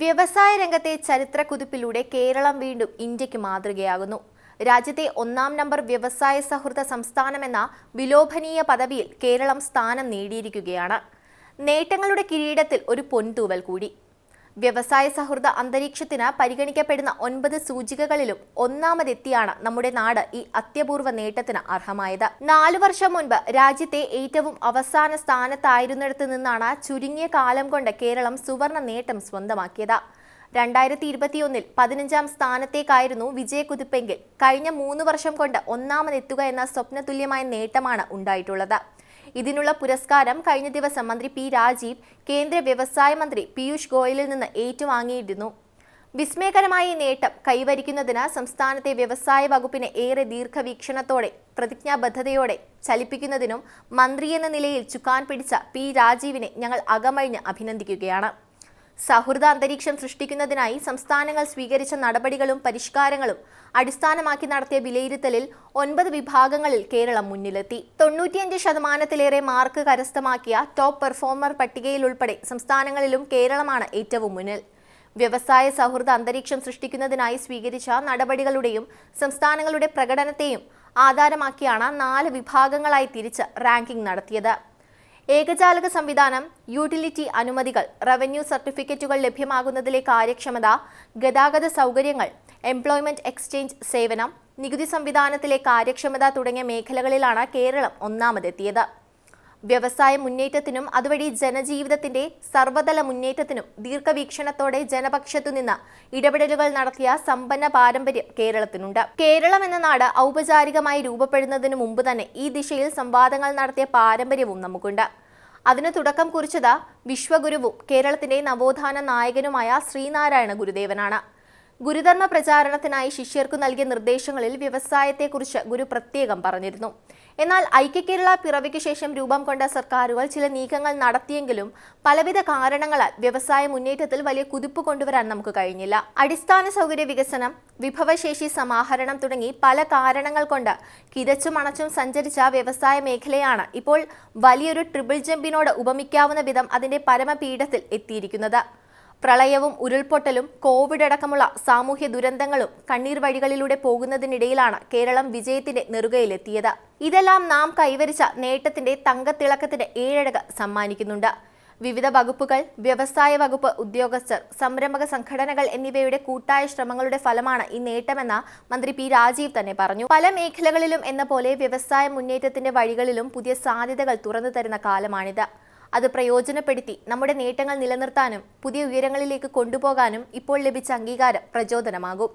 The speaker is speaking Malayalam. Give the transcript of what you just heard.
വ്യവസായ രംഗത്തെ ചരിത്ര കുതിപ്പിലൂടെ കേരളം വീണ്ടും ഇന്ത്യയ്ക്ക് മാതൃകയാകുന്നു. രാജ്യത്തെ ഒന്നാം നമ്പർ വ്യവസായ സൗഹൃദ സംസ്ഥാനമെന്ന വിലോഭനീയ പദവിയിൽ കേരളം സ്ഥാനം നേടിയിരിക്കുകയാണ്. നേട്ടങ്ങളുടെ കിരീടത്തിൽ ഒരു പൊൻതൂവൽ കൂടി. വ്യവസായ സൗഹൃദ അന്തരീക്ഷത്തിന് പരിഗണിക്കപ്പെടുന്ന ഒൻപത് സൂചികകളിലും ഒന്നാമതെത്തിയാണ് നമ്മുടെ നാട് ഈ അത്യപൂർവ നേട്ടത്തിന് അർഹമായത്. നാലു വർഷം മുൻപ് രാജ്യത്തെ ഏറ്റവും അവസാന സ്ഥാനത്തായിരുന്നിടത്തു നിന്നാണ് ചുരുങ്ങിയ കാലം കൊണ്ട് കേരളം സുവർണ നേട്ടം സ്വന്തമാക്കിയത്. രണ്ടായിരത്തി ഇരുപത്തിയൊന്നിൽ പതിനഞ്ചാം സ്ഥാനത്തേക്കായിരുന്നു വിജയക്കുതിപ്പെങ്കിൽ കഴിഞ്ഞ മൂന്ന് വർഷം കൊണ്ട് ഒന്നാമതെത്തുക എന്ന സ്വപ്നതുല്യമായ നേട്ടമാണ് ഉണ്ടായിട്ടുള്ളത്. ഇതിനുള്ള പുരസ്കാരം കഴിഞ്ഞ ദിവസം മന്ത്രി പി രാജീവ് കേന്ദ്ര വ്യവസായ മന്ത്രി പീയൂഷ് ഗോയലിൽ നിന്ന് ഏറ്റുവാങ്ങിയിരുന്നു. വിസ്മയകരമായ ഈ നേട്ടം കൈവരിക്കുന്നതിന് സംസ്ഥാനത്തെ വ്യവസായ വകുപ്പിനെ ഏറെ ദീർഘവീക്ഷണത്തോടെ പ്രതിജ്ഞാബദ്ധതയോടെ ചലിപ്പിക്കുന്നതിനും മന്ത്രിയെന്ന നിലയിൽ ചുക്കാൻ പിടിച്ച പി രാജീവിനെ ഞങ്ങൾ അകമഴിഞ്ഞ് അഭിനന്ദിക്കുകയാണ്. സൗഹൃദ അന്തരീക്ഷം സൃഷ്ടിക്കുന്നതിനായി സംസ്ഥാനങ്ങൾ സ്വീകരിച്ച നടപടികളും പരിഷ്കാരങ്ങളും അടിസ്ഥാനമാക്കി നടത്തിയ വിലയിരുത്തലിൽ ഒൻപത് വിഭാഗങ്ങളിൽ കേരളം മുന്നിലെത്തി. തൊണ്ണൂറ്റിയഞ്ച് ശതമാനത്തിലേറെ മാർക്ക് കരസ്ഥമാക്കിയ ടോപ്പ് പെർഫോമർ പട്ടികയിൽ ഉൾപ്പെടെ സംസ്ഥാനങ്ങളിലും കേരളമാണ് ഏറ്റവും മുന്നിൽ. വ്യവസായ സൗഹൃദ അന്തരീക്ഷം സൃഷ്ടിക്കുന്നതിനായി സ്വീകരിച്ച നടപടികളുടെയും സംസ്ഥാനങ്ങളുടെ പ്രകടനത്തെയും ആധാരമാക്കിയാണ് നാല് വിഭാഗങ്ങളായി തിരിച്ച് റാങ്കിംഗ് നടത്തിയത്. ഏകജാലക സംവിധാനം യൂട്ടിലിറ്റി അനുമതികൾ റവന്യൂ സർട്ടിഫിക്കറ്റുകൾ ലഭ്യമാകുന്നതിലെ കാര്യക്ഷമത ഗതാഗത സൗകര്യങ്ങൾ എംപ്ലോയ്മെന്റ് എക്സ്ചേഞ്ച് സേവനം നികുതി സംവിധാനത്തിലെ കാര്യക്ഷമത തുടങ്ങിയ മേഖലകളിലാണ് കേരളം ഒന്നാമതെത്തിയത്. വ്യവസായ മുന്നേറ്റത്തിനും അതുവഴി ജനജീവിതത്തിന്റെ സർവതല മുന്നേറ്റത്തിനും ദീർഘവീക്ഷണത്തോടെ ജനപക്ഷത്തുനിന്ന് ഇടപെടലുകൾ നടത്തിയ സമ്പന്ന പാരമ്പര്യം കേരളത്തിനുണ്ട്. കേരളം എന്ന നാട് ഔപചാരികമായി രൂപപ്പെടുന്നതിന് മുമ്പ് തന്നെ ഈ ദിശയിൽ സംവാദങ്ങൾ നടത്തിയ പാരമ്പര്യവും നമുക്കുണ്ട്. അതിന് തുടക്കം കുറിച്ചത് വിശ്വഗുരുവും കേരളത്തിന്റെ നവോത്ഥാന നായകനുമായ ശ്രീനാരായണ ഗുരുദേവനാണ്. ഗുരുധർമ്മ പ്രചാരണത്തിനായി ശിഷ്യർക്കു നൽകിയ നിർദ്ദേശങ്ങളിൽ വ്യവസായത്തെക്കുറിച്ച് ഗുരു പ്രത്യേകം പറഞ്ഞിരുന്നു. എന്നാൽ ഐക്യകേരള പിറവിക്ക് ശേഷം രൂപം കൊണ്ട സർക്കാരുകൾ ചില നീക്കങ്ങൾ നടത്തിയെങ്കിലും പലവിധ കാരണങ്ങളാൽ വ്യവസായ മുന്നേറ്റത്തിൽ വലിയ കുതിപ്പ് കൊണ്ടുവരാൻ നമുക്ക് കഴിഞ്ഞില്ല. അടിസ്ഥാന സൗകര്യ വികസനം വിഭവശേഷി സമാഹരണം തുടങ്ങി പല കാരണങ്ങൾ കൊണ്ട് കിതച്ചും അണച്ചും സഞ്ചരിച്ച വ്യവസായ മേഖലയാണ് ഇപ്പോൾ വലിയൊരു ട്രിപ്പിൾ ജമ്പിനോട് ഉപമിക്കാവുന്ന വിധം അതിന്റെ പരമപീഠത്തിൽ എത്തിയിരിക്കുന്നത്. പ്രളയവും ഉരുൾപൊട്ടലും കോവിഡ് അടക്കമുള്ള സാമൂഹ്യ ദുരന്തങ്ങളും കണ്ണീർ വഴികളിലൂടെ പോകുന്നതിനിടയിലാണ് കേരളം വിജയത്തിന്റെ നെറുകയിലെത്തിയത്. ഇതെല്ലാം നാം കൈവരിച്ച നേട്ടത്തിന്റെ തങ്കത്തിളക്കത്തിന് ഏഴഴക സമ്മാനിക്കുന്നുണ്ട്. വിവിധ വകുപ്പുകൾ വ്യവസായ വകുപ്പ് ഉദ്യോഗസ്ഥർ സംരംഭക സംഘടനകൾ എന്നിവയുടെ കൂട്ടായ ശ്രമങ്ങളുടെ ഫലമാണ് ഈ നേട്ടമെന്ന് മന്ത്രി പി രാജീവ് തന്നെ പറഞ്ഞു. പല മേഖലകളിലും എന്ന പോലെ വ്യവസായ മുന്നേറ്റത്തിന്റെ വഴികളിലും പുതിയ സാധ്യതകൾ തുറന്നു തരുന്ന കാലമാണിത്. അത് പ്രയോജനപ്പെടുത്തി നമ്മുടെ നേട്ടങ്ങൾ നിലനിർത്താനും പുതിയ ഉയരങ്ങളിലേക്ക് കൊണ്ടുപോകാനും ഇപ്പോൾ ലഭിച്ച അംഗീകാരം പ്രചോദനമാകും.